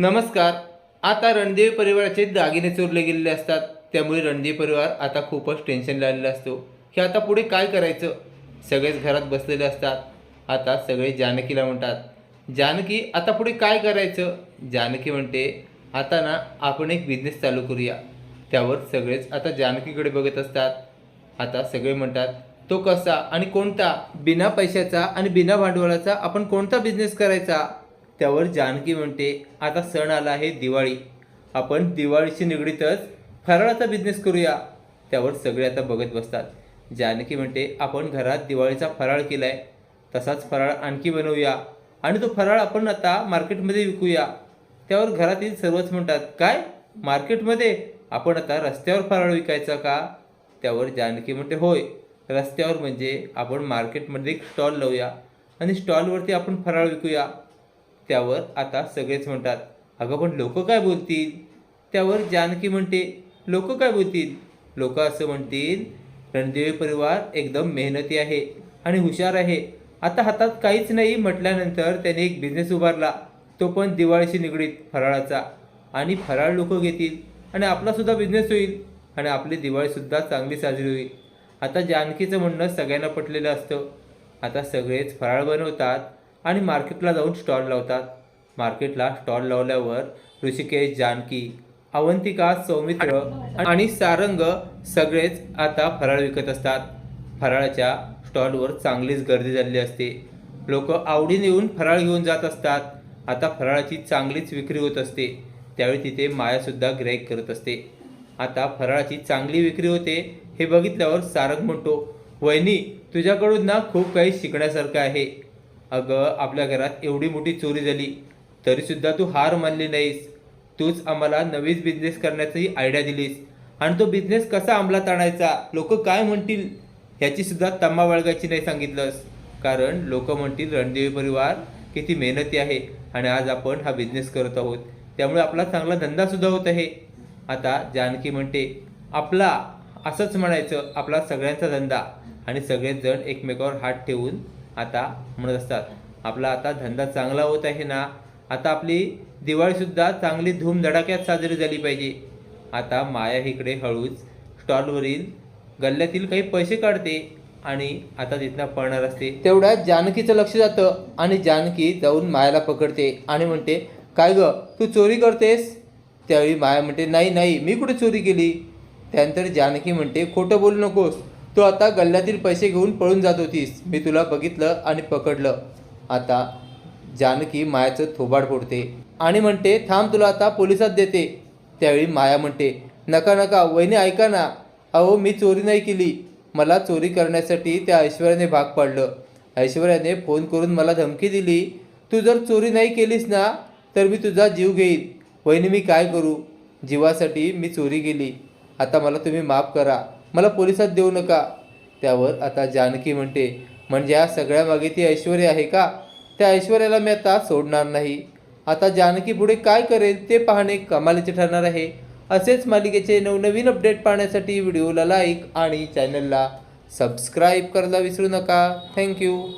नमस्कार. आता रणदेवी परिवाराचे दागिने चोरले गेलेले असतात. त्यामुळे रणदेवी परिवार आता खूपच टेन्शनला आलेला असतो. की आता पुढे काय करायचं? सगळेच घरात बसलेले असतात. आता सगळे जानकीला म्हणतात. जानकी आता पुढे काय करायचं? जानकी म्हणते आता ना आपण एक बिझनेस चालू करूया. त्यावर सगळेच आता जानकीकडे बघत असतात. आता सगळे म्हणतात तो कसा आणि कोणता? बिना पैशाचा आणि बिना भांडवलाचा आपण कोणता बिझनेस करायचा? त्यावर जानकी म्हणते आता सण आला आहे दिवाळी. आपण दिवाळीशी निगडीतच फराळाचा बिझनेस करूया. त्यावर सगळे आता बघत बसतात. जानकी म्हणते आपण घरात दिवाळीचा फराळ केलाय. तसाच फराळ आणखी बनवूया. आणि तो फराळ आपण आता मार्केटमध्ये विकूया. त्यावर घरातील सर्वच म्हणतात काय? मार्केटमध्ये? आपण आता रस्त्यावर फराळ विकायचा का? त्यावर जानकी म्हणते होय. रस्त्यावर म्हणजे आपण मार्केटमध्ये एक स्टॉल लावूया. आणि स्टॉलवरती आपण फराळ विकूया. त्यावर आता सगळेच म्हणतात अगं पण लोक काय बोलतील? त्यावर जानकी म्हणते लोक काय बोलतील? लोक असं म्हणतील रणदेवी परिवार एकदम मेहनती आहे आणि हुशार आहे. आता हातात काहीच नाही म्हटल्यानंतर त्याने एक बिझनेस उभारला. तो पण दिवाळीशी निगडीत फराळाचा. आणि फराळ लोक घेतील आणि आपलासुद्धा बिझनेस होईल आणि आपली दिवाळीसुद्धा चांगली साजरी होईल. आता जानकीचं म्हणणं सगळ्यांना पटलेलं असतं. आता सगळेच फराळ बनवतात. आणि मार्केटला जाऊन स्टॉल लावतात. मार्केटला स्टॉल लावल्यावर ऋषिकेश जानकी अवंतिका सौमित्र आणि सारंग सगळेच आता फराळ विकत असतात. फराळाच्या स्टॉलवर चांगलीच गर्दी झालेली असते. लोक आवडीने येऊन फराळ घेऊन जात असतात. आता फराळाची चांगलीच विक्री होत असते. त्यावेळी तिथे मायासुद्धा गिराईक करत असते. आता फराळाची चांगली विक्री होते हे बघितल्यावर सारंग म्हणतो वहिनी तुझ्याकडून ना खूप काही शिकण्यासारखं आहे. अगं आपल्या घरात एवढी मोठी चोरी झाली तरीसुद्धा तू हार मानली नाहीस. तूच आम्हाला नवीच बिझनेस करण्याची आयडिया दिलीस. आणि तो बिझनेस कसा अंमलात आणायचा? लोक काय म्हणतील? ह्याचीसुद्धा तम्मा बाळगायची नाही सांगितलंस. कारण लोक म्हणतील रणदेवी परिवार किती मेहनती आहे आणि आज आपण हा बिझनेस करत आहोत. त्यामुळे आपला चांगला धंदासुद्धा होत आहे. आता जानकी म्हणते आपला असंच म्हणायचं आपला सगळ्यांचा धंदा आणि सगळेच जण एकमेकावर हात ठेवून आता म्हणत असतात. आपला आता धंदा चांगला होत आहे ना आता आपली दिवाळीसुद्धा चांगली धूमधडाक्यात साजरी झाली पाहिजे. आता माया इकडे हळूच स्टॉलवरील गल्ल्यातील काही पैसे काढते आणि आता तिथनं पळणार असते तेवढ्यात जानकीचं लक्ष जातं आणि जानकी जाऊन मायाला पकडते आणि म्हणते काय ग तू चोरी करतेस? त्यावेळी माया म्हणते नाही नाही मी कुठे चोरी केली? त्यानंतर जानकी म्हणते खोटं बोलू नकोस. तू आता गल्ल्यातील पैसे घेऊन पळून जात होतीस. मी तुला बघितलं आणि पकडलं. आता जानकी मायाचं थोबाड फोडते. आणि म्हणते थांब तुला आता पोलिसात देते. त्यावेळी माया म्हणते नका नका वहिनी ऐका ना. अहो मी चोरी नाही केली. मला चोरी करण्यासाठी त्या ऐश्वर्याने भाग पाडलं. ऐश्वर्याने फोन करून मला धमकी दिली तू जर चोरी नाही केलीस ना तर मी तुझा जीव घेईन. वहिनी मी काय करू? जीवासाठी मी चोरी केली. आता मला तुम्ही माफ करा. मला पोलिसात देऊ नका. त्यावर आता जानकी म्हणते म्हणजे या सगळ्या मागे ती ऐश्वर्या आहे का? त्या ऐश्वर्याला मी आता सोडणार नाही. आता जानकी पुढे काय करेल ते पाहणे कमालीचे ठरणार आहे. असेच मालिकेचे नवनवीन अपडेट पाहण्यासाठी व्हिडिओला लाईक आणि चॅनलला सबस्क्राईब करायला विसरू नका. थँक्यू